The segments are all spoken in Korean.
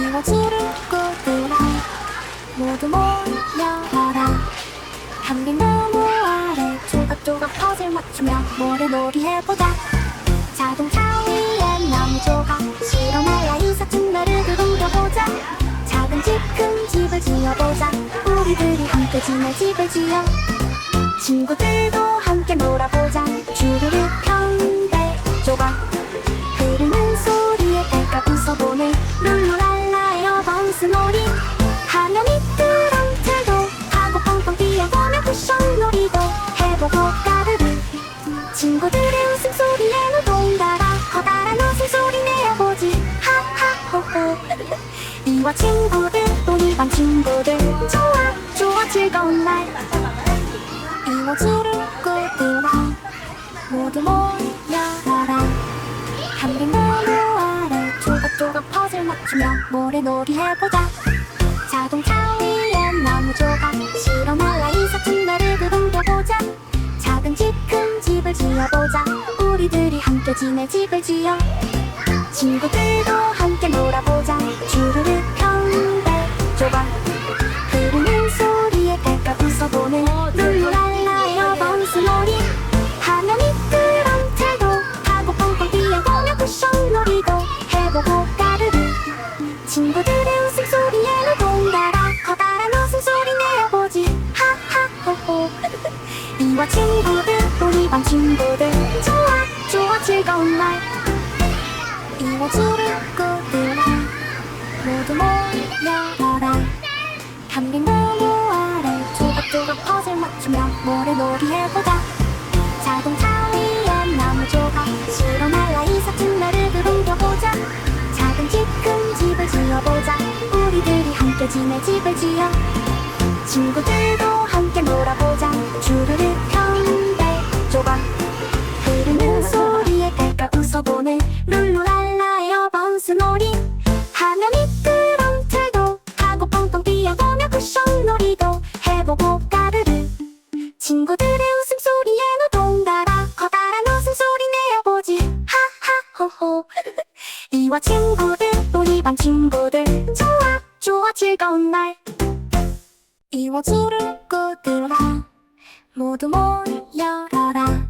이워주를 꾸들어 모두 모여라. 한빈 나무 아래 조각조각 퍼즐 맞추며 모래놀이 해보자. 자동차 위에 나무 조각 실어놔야 이삿짐 나를 두둥겨보자. 작은 집 큰 집을 지어보자. 우리들이 함께 지낼 집을 지어. 친구들도 함께 놀아보자. 주르륵 편대 조각 이와 친구들. 또 이 반 친구들. 좋아 좋아 즐거운 날. 이모주를 꾸들어 모두 모여라. 한빈 나무 아래 조각조각 퍼즐 맞추며 모래놀이 해보자. 자동차 위에 나무 조각. 실어놔야 이삿짐 나를 두둥겨보자. 작은 집 큰 집을 지어보자. 우리들이 함께 지낼 집을 지어. 친구들도 함께 놀아 친구들의 웃음소리에 노동달아 커다란 웃음소리 내어보지. 하하호호. 이와 친구들 또 이반 친구들. 좋아 좋아 즐거운 날. 이모주를 꾸들어 모두 모여라. 한빈 나무 아래 조각조각 퍼즐 맞추며 모래놀이 지어보자. 우리들이 함께 지낼 집을 지어. 친구들도 함께 놀아보자. 주르륵 편대 조각 흐르는 소리에 깔깔 웃어보네. 룰루랄라 에어번스 놀이. 하면 미끄럼틀도 하고 뻥뻥 뛰어보며 쿠션 놀이도 해보고 까르르. 친구들의 웃음소리에 노동달아. 커다란 웃음소리 내어보지. 하하호호. 이와 친구들 또 이반 친구들. 좋아 좋아 즐거운 날. 이워주를 꾸들어 모두 모여라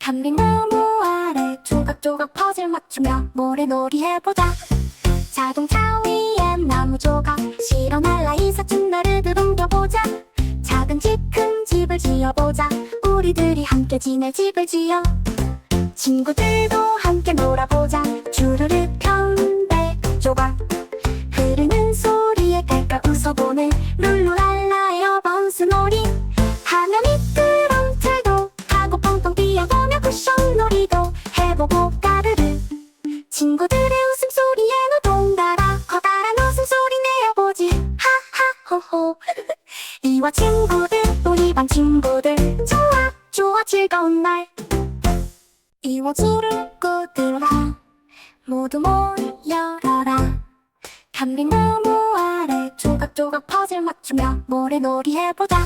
한빈 나무 아래 조각조각 퍼즐 맞추며 모래놀이 해보자. 자동차 위에 나무 조각 실어 날라 이삿짐 나를 두둥겨보자. 작은 집 큰 집을 지어보자. 우리들이 함께 지낼 집을 지어. 친구들도 함께 놀아보자. 주르륵 편대 조각. 흐르는 소리에 깔깔 웃어보네. 룰루랄라 에어번스 놀이. 하면 미끄럼틀도 하고 뻥뻥 뛰어보며 쿠션 놀이도 해보고 까르르. 친구들의 웃음소리에 노동달아 커다란 웃음소리 내어보지. 하하호호. 이와 친구들 또 이반 친구들. 좋아 좋아 즐거운 날. 이워주를 꾸들어 모두 모여 라. 한빈 나무 아래 조각조각 퍼즐 맞추며 모래놀이 해보자